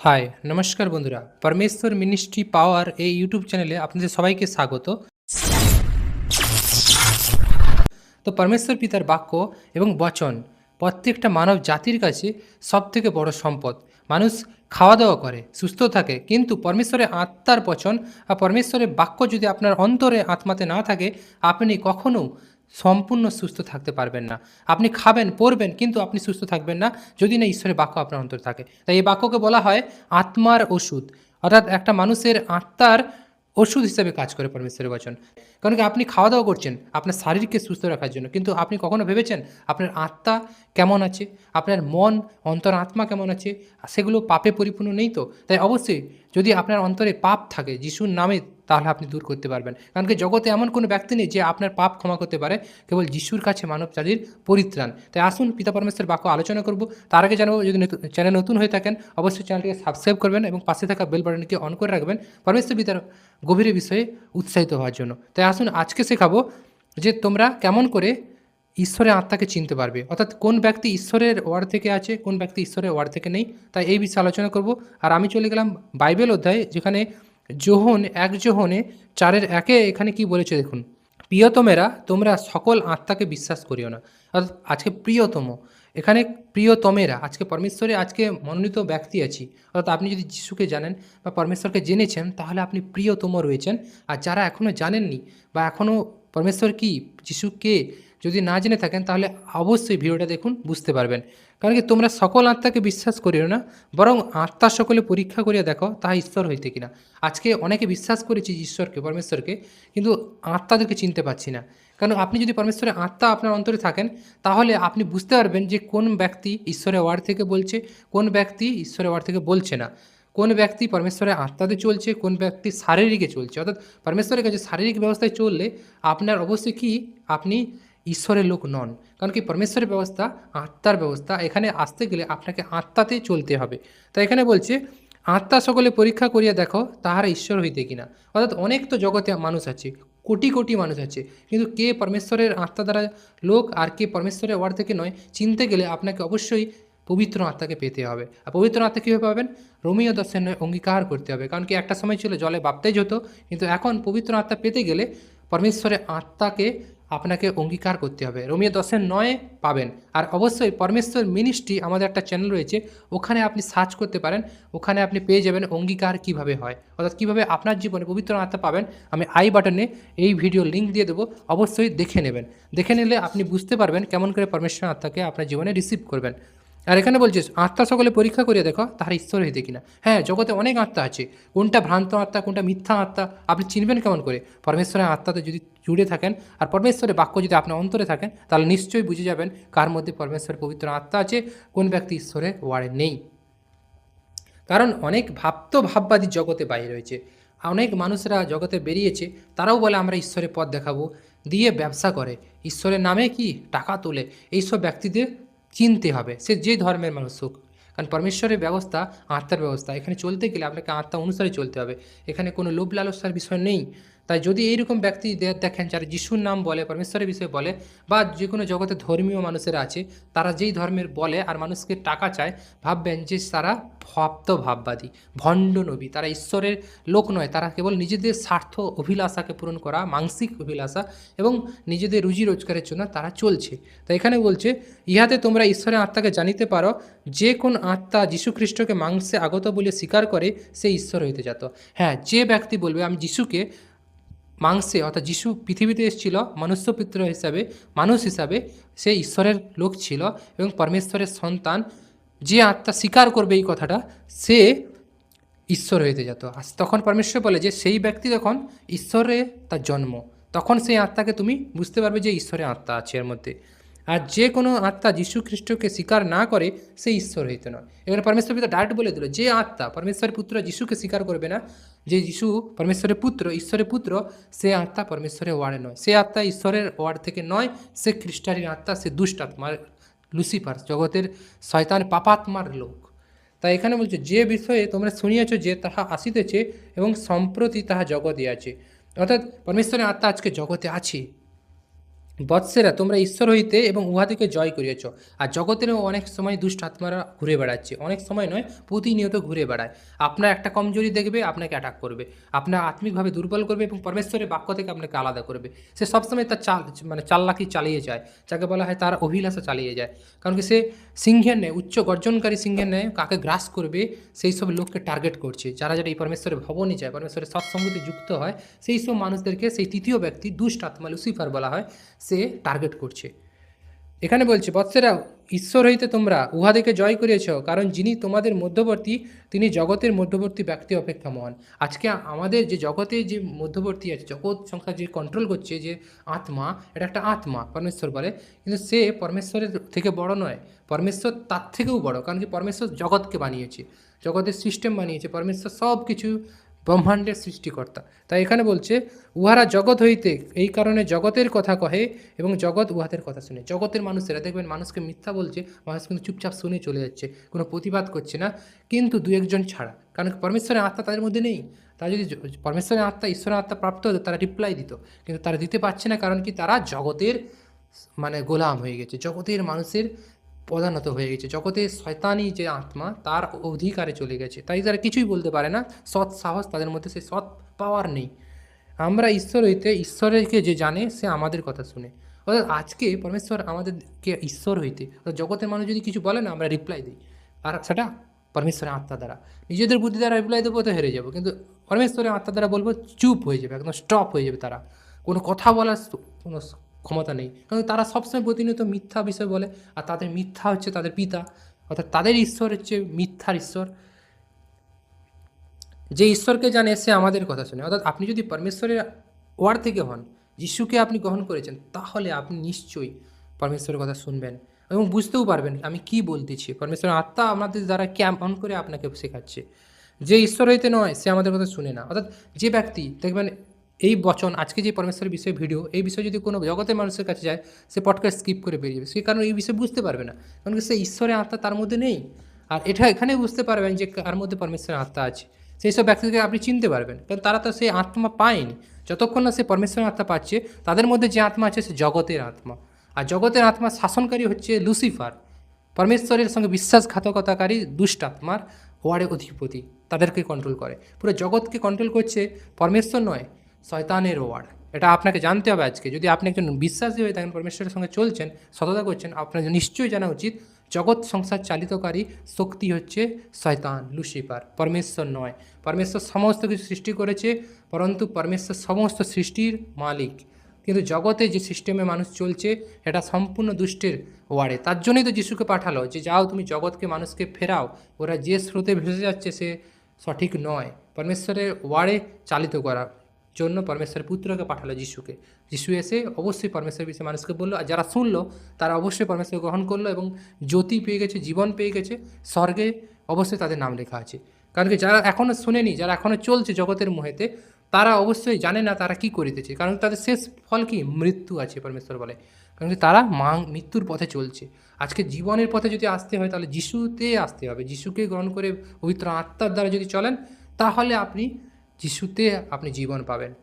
High নমস্কার বন্ধুরা। পরমেশ্বর মিনিস্ট্রি পাওয়ার এই ইউটিউব চ্যানেলে আপনাদের সবাইকে স্বাগত। তো পরমেশ্বর পিতার বাক্য এবং বচন, প্রত্যেকটা মানব জাতির কাছে সব থেকে বড় সম্পদ। মানুষ খাওয়া দাওয়া করে, সুস্থ থাকে, কিন্তু পরমেশ্বরের আত্মার বচন আর পরমেশ্বরের বাক্য যদি আপনার অন্তরে আত্মাতে না থাকে, আপনি কখনো সম্পূর্ণ সুস্থ থাকতে পারবেন না। আপনি খাবেন, পড়বেন, কিন্তু আপনি সুস্থ থাকবেন না। যদি না ঈশ্বরের বাক্য আপনার অন্তরে থাকে। তাই এই বাক্যকে বলা হয় আত্মার ওষুধ। অর্থাৎ একটা মানুষের আত্মার ওষুধ হিসেবে কাজ করে পরমেশ্বরের বচন। কারণ কি, আপনি খাওয়া দাওয়া করছেন আপনার শারীরকে সুস্থ রাখার জন্য। কিন্তু আপনি কখনো ভেবেছেন আপনার আত্মা কেমন আছে? আপনার মন, অন্তর আত্মা কেমন আছে? সেগুলো পাপে পরিপূর্ণ নেই তো? তাই অবশ্যই যদি আপনার অন্তরে পাপ থাকে, যিশুর নামে, তাহলে আপনি দূর করতে পারবেন। কারণ কি, জগতে এমন কোনো ব্যক্তি নেই যে আপনার পাপ ক্ষমা করতে পারে, কেবল যিশুর কাছে মানব জাতির পরিত্রাণ। তাই আসুন, পিতা পরমেশ্বরের বাক্য আলোচনা করব। তার আগে জানাব, যদি চ্যানেল নতুন হয়ে থাকেন, অবশ্যই চ্যানেলটিকে সাবস্ক্রাইব করবেন এবং পাশে থাকা বেল বাটনটিকে অন করে রাখবেন পরমেশ্বর পিতার গভীর বিষয়ে উৎসাহিত হওয়ার জন্য। তাই আসুন, আজকে শেখাবো যে তোমরা কেমন করে ঈশ্বরের আত্মাকে চিনতে পারবে। অর্থাৎ কোন ব্যক্তি ঈশ্বরের ওয়ার্ড থেকে আছে, কোন ব্যক্তি ঈশ্বরের ওয়ার্ড থেকে নেই, তাই এই বিষয়ে আলোচনা করব। আর আমি চলে গেলাম বাইবেল অধ্যায়ে, যেখানে যোহন, এক যোহনে চারের একে এখানে কি বলেছে দেখুন, প্রিয়তমেরা, তোমরা সকল আত্মাকে বিশ্বাস করিও না। অর্থাৎ আজকে প্রিয়তম, এখানে প্রিয়তমেরা, আজকে পরমেশ্বরে আজকে মনোনীত ব্যক্তি আছি। অর্থাৎ আপনি যদি যিশুকে জানেন বা পরমেশ্বরকে জেনেছেন, তাহলে আপনি প্রিয়তম রয়েছেন। আর যারা এখনও জানেননি বা এখনও পরমেশ্বর কি যিশুকে যদি না জেনে থাকেন, তাহলে অবশ্যই ভিডিওটা দেখুন, বুঝতে পারবেন। কারণ কি, তোমরা সকল আত্মাকে বিশ্বাস করিও না, বরং আত্মা সকলে পরীক্ষা করিয়া দেখো, তাহা ঈশ্বর হইতে কিনা। আজকে অনেকে বিশ্বাস করেছি ঈশ্বরকে, পরমেশ্বরকে, কিন্তু আত্মাদেরকে চিনতে পারছি না। কারণ আপনি যদি পরমেশ্বরের আত্মা আপনার অন্তরে থাকেন, তাহলে আপনি বুঝতে পারবেন যে কোন ব্যক্তি ঈশ্বরের ওয়ার্ড থেকে বলছে, কোন ব্যক্তি ঈশ্বরের ওয়ার্ড থেকে বলছে না। কোন ব্যক্তি পরমেশ্বরের আত্মাতে চলছে, কোন ব্যক্তি শারীরিকে চলছে? অর্থাৎ পরমেশ্বরের কাছে শারীরিক ব্যবস্থায় চললে আপনার অবশ্যই কি? আপনি ঈশ্বরের লোক নন। কারণ কি? পরমেশ্বরের ব্যবস্থা, আত্মার ব্যবস্থা, এখানে আসতে গেলে আপনাকে আত্মাতে চলতে হবে। তাই এখানে বলছে, আত্মা সকলে পরীক্ষা করিয়া দেখো তাহারা ঈশ্বর হইতে কিনা। অর্থাৎ অনেক তো জগতে মানুষ আছে, কোটি কোটি মানুষ আছে, কিন্তু কে পরমেশ্বরের আত্মা দ্বারা লোক আর কে পরমেশ্বরের ওয়ার্ড থেকে নয়? চিনতে গেলে আপনাকে অবশ্যই পবিত্র আত্মাকে পেতে হবে। আর পবিত্র আত্মা কীভাবে পাবেন? রোমিও দর্শন অঙ্গীকার করতে হবে। কারণ কি একটা সময় ছিল জলে বাপতেজ হতো, কিন্তু এখন পবিত্র আত্মা পেতে গেলে পরমেশ্বরের আত্মাকে আপনাকে অঙ্গীকার করতে হবে। রোমিও দশের নয়ে পাবেন। আর অবশ্যই পরমেশ্বর মিনিস্ট্রি আমাদের একটা চ্যানেল রয়েছে, ওখানে আপনি সার্চ করতে পারেন, ওখানে আপনি পেয়ে যাবেন অঙ্গীকার কীভাবে হয়। অর্থাৎ কীভাবে আপনার জীবনে পবিত্র আত্মা পাবেন, আমি আই বাটনে এই ভিডিও লিঙ্ক দিয়ে দেবো, অবশ্যই দেখে নেবেন। দেখে নিলে আপনি বুঝতে পারবেন কেমন করে পরমেশ্বর আত্মাকে আপনার জীবনে রিসিভ করবেন। আর এখানে বলছিস, আত্মা সকলে পরীক্ষা করিয়ে দেখো, তাহার ঈশ্বর হইতে কিনা। হ্যাঁ জগতে অনেক আত্মা আছে। কোনটা ভ্রান্ত আত্মা, কোনটা মিথ্যা আত্মা, আপনি চিনবেন কেমন করে? পরমেশ্বরের আত্মাতে যদি জুড়ে থাকেন, আর পরমেশ্বরের বাক্য যদি আপনার অন্তরে থাকেন, তাহলে নিশ্চয়ই বুঝে যাবেন কার মধ্যে পরমেশ্বরের পবিত্র আত্মা আছে, কোন ব্যক্তি ঈশ্বরের ওয়ার্ডে নেই। কারণ অনেক ভাবতো ভাববাদী জগতে বাইরে রয়েছে। অনেক মানুষরা জগতে বেরিয়েছে, তারাও বলে, আমরা ঈশ্বরের পথ দেখাবো। দিয়ে ব্যবসা করে। ঈশ্বরের নামে কি? টাকা তোলে। এইসব ব্যক্তিদের চিনতে হবে, সে যে ধর্মের মানুষ হোক। কারণ পরমেশ্বরের ব্যবস্থা, আত্মার ব্যবস্থা। এখানে চলতে গেলে আপনাকে আত্মা অনুসারে চলতে হবে। এখানে কোনো লোভ লালসার বিষয় নেই। তাই যদি এইরকম ব্যক্তি দেখেন যারা যিশুর নাম বলে, পরমেশ্বরের বিষয়ে বলে, বা যে কোনো জগতে ধর্মীয় মানুষেরা আছে, তারা যেই ধর্মের বলে আর মানুষকে টাকা চায়, ভাববেন যে তারা ভক্ত ভাববাদী, ভণ্ড নবী। তারা ঈশ্বরের লোক নয়, তারা কেবল নিজেদের স্বার্থ অভিলাষাকে পূরণ করা, মানসিক অভিলাষা এবং নিজেদের রুজি রোজগারের জন্য তারা চলছে। তাই এখানে বলছে, ইহাতে তোমরা ঈশ্বরের আত্মাকে জানিতে পারো, যে কোন আত্মা যীশুখ্রিস্টকে মাংসে আগত বলে স্বীকার করে, সে ঈশ্বর হইতে যেত হ্যাঁ যে ব্যক্তি বলবে, আমি যিশুকে মাংসে, অর্থাৎ যিশু পৃথিবীতে এসেছিল, মনুষ্যপুত্র হিসাবে, মানুষ হিসাবে, সে ঈশ্বরের লোক ছিল এবং পরমেশ্বরের সন্তান। যে আত্মা স্বীকার করবে এই কথাটা, সে ঈশ্বর হইতে যেত তখন পরমেশ্বর বলে যে, সেই ব্যক্তি যখন ঈশ্বরে তার জন্ম, তখন সেই আত্মাকে তুমি বুঝতে পারবে যে ঈশ্বরের আত্মা আছে এর মধ্যে। আর যে কোনো আত্মা যীশু খ্রিস্টকে স্বীকার না করে, সে ঈশ্বর হইতে নয়। এখানে পরমেশ্বর পিতা ডাইরেক্ট বলে দিল, যে আত্মা পরমেশ্বরের পুত্র যিশুকে স্বীকার করবে না, যে যিশু পরমেশ্বরের পুত্র, ঈশ্বরের পুত্র, সে আত্মা পরমেশ্বরের ওয়ার্ডে নয়। সে আত্মা ঈশ্বরের ওয়ার্ড থেকে নয়, সে খ্রিস্টানের আত্মা, সে দুষ্ট আত্মা লুসিফার, জগতের শয়তান পাপাত্মার লোক। তাই এখানে বলছে, যে বিষয়ে তোমরা শুনিয়াছ যে তাহা আসিতেছে এবং সম্প্রতি তাহা জগতে আছে। অর্থাৎ পরমেশ্বরের আত্মা আজকে জগতে আছে। বৎসেরা, তোমরা ঈশ্বর হইতে এবং উহাদিকে জয় করিয়াছ। আর জগতেরও অনেক সময় দুষ্ট আত্মারা ঘুরে বেড়াচ্ছে। অনেক সময় নয়, প্রতিনিয়ত ঘুরে বেড়ায়। আপনার একটা কমজোরি দেখবে, আপনাকে অ্যাটাক করবে। আপনার আত্মিকভাবে দুর্বল করবে এবং পরমেশ্বরের বাক্য থেকে আপনাকে আলাদা করবে। সে সবসময় তার চাল মানে চাল্লাকি চালিয়ে যায়। যাকে বলা হয় তার অভিলাষা চালিয়ে যায়। কারণ কি সে সিংহের ন্যায়, উচ্চ গর্জনকারী সিংহের ন্যায় কাকে গ্রাস করবে, সেই সব লোককে টার্গেট করছে। যারা যারা এই পরমেশ্বরের ভবনে যায়, পরমেশ্বরের সৎসঙ্গতে যুক্ত হয়, সেই সব মানুষদেরকে সেই তৃতীয় ব্যক্তি দুষ্ট আত্মা লুসিফার বলা হয়। সে টার্গেট করছে। এখানে বলছে, বৎসেরা, ঈশ্বর হইতে তোমরা উহাদিকে জয় করিয়েছ, কারণ যিনি তোমাদের মধ্যবর্তী, তিনি জগতের মধ্যবর্তী ব্যক্তি অপেক্ষা মহান। আজকে আমাদের যে জগতে যে মধ্যবর্তী আছে, জগৎ সংখ্যা যে কন্ট্রোল করছে, যে আত্মা, এটা একটা আত্মা, পরমেশ্বর বলে। কিন্তু সে পরমেশ্বরের থেকে বড় নয়, পরমেশ্বর তার থেকেও বড়, কারণ কি পরমেশ্বর জগৎকে বানিয়েছে, জগতের সিস্টেম বানিয়েছে, পরমেশ্বর সব কিছু ব্রহ্মাণ্ডের সৃষ্টিকর্তা। তাই এখানে বলছে, উহারা জগৎ হইতে এই কারণে জগতের কথা কহে এবং জগৎ উহাদের কথা শুনে। জগতের মানুষেরা, দেখবেন মানুষকে মিথ্যা বলছে, মানুষ কিন্তু চুপচাপ শুনে চলে যাচ্ছে, কোনো প্রতিবাদ করছে না, কিন্তু দু একজন ছাড়া। কারণ পরমেশ্বরের আত্মা তাদের মধ্যে নেই। তারা যদি পরমেশ্বরের আত্মা, ঈশ্বরের আত্মা প্রাপ্ত হতো, তারা রিপ্লাই দিত। কিন্তু তারা দিতে পারছে না, কারণ কি তারা জগতের মানে গোলাম হয়ে গেছে। জগতের মানুষের প্রধানত হয়ে গেছে। জগতে শয়তানি যে আত্মা, তার অধিকারে চলে গেছে। তাই তারা কিছুই বলতে পারে না। সৎ সাহস তাদের মধ্যে সে সৎ পাওয়ার নেই। আমরা ঈশ্বর হইতে ঈশ্বরকে যে জানে, সে আমাদের কথা শুনে। অর্থাৎ আজকে পরমেশ্বর আমাদেরকে ঈশ্বর হইতে জগতের মানুষ যদি কিছু বলে না, আমরা রিপ্লাই দিই। আর সেটা পরমেশ্বরের আত্মা দ্বারা। নিজেদের বুদ্ধি দ্বারা রিপ্লাই দেবো তো হেরে যাব। কিন্তু পরমেশ্বরের আত্মা দ্বারা বলব, চুপ হয়ে যাবে, একদম স্টপ হয়ে যাবে তারা। কোনো কথা বলার কোনো ক্ষমতা নেই। কারণ তারা সবসময় প্রতিনিয়ত মিথ্যা বিষয় বলে, আর তাদের মিথ্যা হচ্ছে তাদের পিতা, অর্থাৎ তাদের ঈশ্বর হচ্ছে মিথ্যার ঈশ্বর। যে ঈশ্বরকে জানে, সে আমাদের কথা শুনে। অর্থাৎ আপনি যদি পরমেশ্বরের ওয়ার্ড থেকে হন, যিশুকে আপনি গ্রহণ করেছেন, তাহলে আপনি নিশ্চয়ই পরমেশ্বরের কথা শুনবেন এবং বুঝতেও পারবেন আমি কি বলতেছি। পরমেশ্বরের আত্মা আমাদের দ্বারা কেমন করে আপনাকে শেখাচ্ছে। যে ঈশ্বর হইতে নয়, সে আমাদের কথা শুনে না। অর্থাৎ যে ব্যক্তি, দেখবেন এই বচন, আজকে যে পরমেশ্বরের বিষয়ে ভিডিও, এই বিষয়ে যদি কোনো জগতের মানুষের কাছে যায়, সে পডকাস্ট স্কিপ করে বেরিয়ে যাবে। সে কারণ এই বিষয়ে বুঝতে পারবে না। কারণ সে ঈশ্বরের আত্মা, তার মধ্যে নেই। আর এটা এখানে বুঝতে পারবেন যে কার মধ্যে পরমেশ্বরের আত্মা আছে। সেই সব ব্যক্তিকে আপনি চিনতে পারবেন। কারণ তারা তো সেই আত্মা পায়নি। যতক্ষণ না সে পরমেশ্বরের আত্মা পাচ্ছে, তাদের মধ্যে যে আত্মা আছে, সে জগতের আত্মা। আর জগতের আত্মা শাসনকারী হচ্ছে লুসিফার। পরমেশ্বরের সঙ্গে বিশ্বাসঘাতকতাকারী দুষ্ট আত্মার ওয়ার্ডে অধিপতি। তাদেরকে কন্ট্রোল করে। পুরো জগৎকে কন্ট্রোল করছে পরমেশ্বর নয়। শয়তানের ওয়ার্ড এটা আপনাকে জানতে হবে আজকে। যদি আপনি একজন বিশ্বাসী হয়ে থাকেন, পরমেশ্বরের সঙ্গে চলছেন, সততা করছেন, আপনার নিশ্চয়ই জানা উচিত, জগৎ সংসার চালিতকারী শক্তি হচ্ছে শয়তান, লুসিফার, পরমেশ্বর নয়। পরমেশ্বর সমস্ত কিছু সৃষ্টি করেছে, পরন্তু পরমেশ্বর সমস্ত সৃষ্টির মালিক। কিন্তু জগতে যে সিস্টেমে মানুষ চলছে, এটা সম্পূর্ণ দুষ্টের ওয়ার্ডে তার জন্যই তো যিশুকে পাঠালো যে, যাও তুমি জগৎকে, মানুষকে ফেরাও। ওরা যে স্রোতে ভেসে যাচ্ছে, সে সঠিক নয়। পরমেশ্বরের ওয়ার্ডে চালিত করা। জন্য পরমেশ্বর পুত্রকে পাঠালো যিশুকে। যিশু এসে অবশ্যই পরমেশ্বর বিষয়ে মানুষকে বলল, আর যারা শুনলো, তারা অবশ্যই পরমেশ্বর গ্রহণ করল এবং জ্যোতি পেয়ে গেছে, জীবন পেয়ে গেছে, স্বর্গে অবশ্যই তাদের নাম লেখা আছে। কারণ কি, যারা এখনও শোনেনি, যারা এখনও চলছে জগতের মোহেতে, তারা অবশ্যই জানে না তারা কি করিতেছে। কারণ তাদের শেষ ফল কি? মৃত্যু আছে, পরমেশ্বর বলে। কারণ কি, তারা মা, মৃত্যুর পথে চলছে। আজকে জীবনের পথে যদি আসতে হয়, তাহলে যিশুতে আসতে হবে। যিশুকে গ্রহণ করে পবিত্র আত্মার দ্বারা যদি চলেন, তাহলে আপনি যিশুতে আপনি জীবন পাবেন।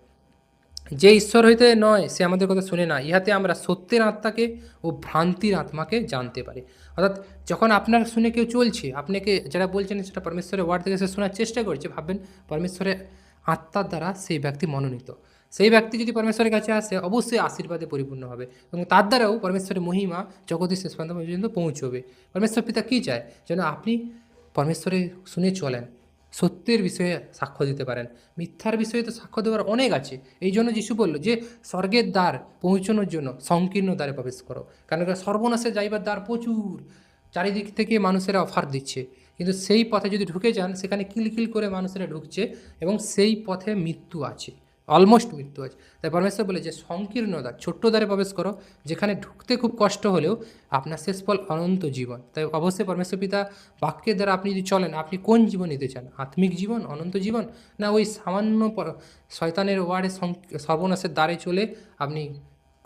যে ঈশ্বর হইতে নয়, সে আমাদের কথা শুনে না। ইহাতে আমরা সত্যের আত্মাকে ও ভ্রান্তির আত্মাকে জানতে পারি। অর্থাৎ যখন আপনার শুনে কেউ চলছে, আপনাকে যারা বলছেন সেটা পরমেশ্বরের ওয়ার্ড থেকে সে শোনার চেষ্টা করছে, ভাববেন পরমেশ্বরের আত্মার দ্বারা সেই ব্যক্তি মনোনীত। সেই ব্যক্তি যদি পরমেশ্বরের কাছে আসে, অবশ্যই আশীর্বাদে পরিপূর্ণ হবে এবং তার দ্বারাও পরমেশ্বরের মহিমা জগতের শেষ পর্যন্ত পৌঁছবে। পরমেশ্বর পিতা কী চায়? যেন আপনি পরমেশ্বরে শুনে চলেন। সত্যের বিষয়ে সাক্ষ্য দিতে পারেন। মিথ্যার বিষয়ে তো সাক্ষ্য দেওয়ার অনেক আছে। এই জন্য যিশু বলল যে, স্বর্গের দ্বার পৌঁছানোর জন্য, সংকীর্ণ দ্বারে প্রবেশ করো। কারণ সর্বনাশে যাইবার দ্বার প্রচুর। চারিদিক থেকে মানুষেরা অফার দিচ্ছে। কিন্তু সেই পথে যদি ঢুকে যান, সেখানে কিলকিল করে মানুষেরা ঢুকছে এবং সেই পথে মৃত্যু আছে। অলমোস্ট মৃত্যু আছে। তাই পরমেশ্বর বলে যে, সংকীর্ণতা, ছোট্ট দ্বারে প্রবেশ করো, যেখানে ঢুকতে খুব কষ্ট হলেও আপনার শেষ ফল অনন্ত জীবন। তাই অবশ্যই পরমেশ্বর পিতা বাক্যের দ্বারা আপনি যদি চলেন, আপনি কোন জীবন নিতে চান? আত্মিক জীবন, অনন্ত জীবন? না, ওই সামান্য শয়তানের ওয়ার্ডে সর্বনাশের দ্বারে চলে আপনি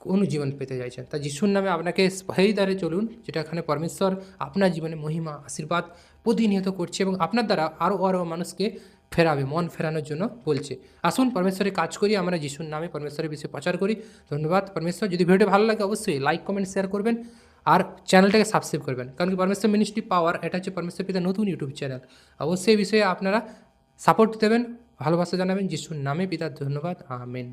কোন জীবন পেতে চাইছেন? তা যিশুর নামে আপনাকে সেই দ্বারে চলুন, যেটা এখানে পরমেশ্বর আপনার জীবনে মহিমা, আশীর্বাদ প্রতিনিয়ত করছে এবং আপনার দ্বারা আরও আরও মানুষকে ফেরাবে, মন ফেরানোর জন্য বলছে। আসুন, পরমেশ্বরে কাজ করি, আমরা যিশুর নামে পরমেশ্বরের বিষয়ে প্রচার করি। ধন্যবাদ। পরমেশ্বর, যদি ভিডিওটি ভালো লাগে, অবশ্যই লাইক কমেন্ট শেয়ার করবেন আর চ্যানেলটাকে সাবস্ক্রাইব করবেন। কারণ কি, পরমেশ্বর মিনিস্ট্রি পাওয়ার এটা হচ্ছে পরমেশ্বর পিতা নতুন ইউটিউব চ্যানেল অবশ্যই বিষয়ে আপনারা সাপোর্ট দেবেন, ভালোবাসা জানাবেন, যিশুর নামে পিতার ধন্যবাদ। আমেন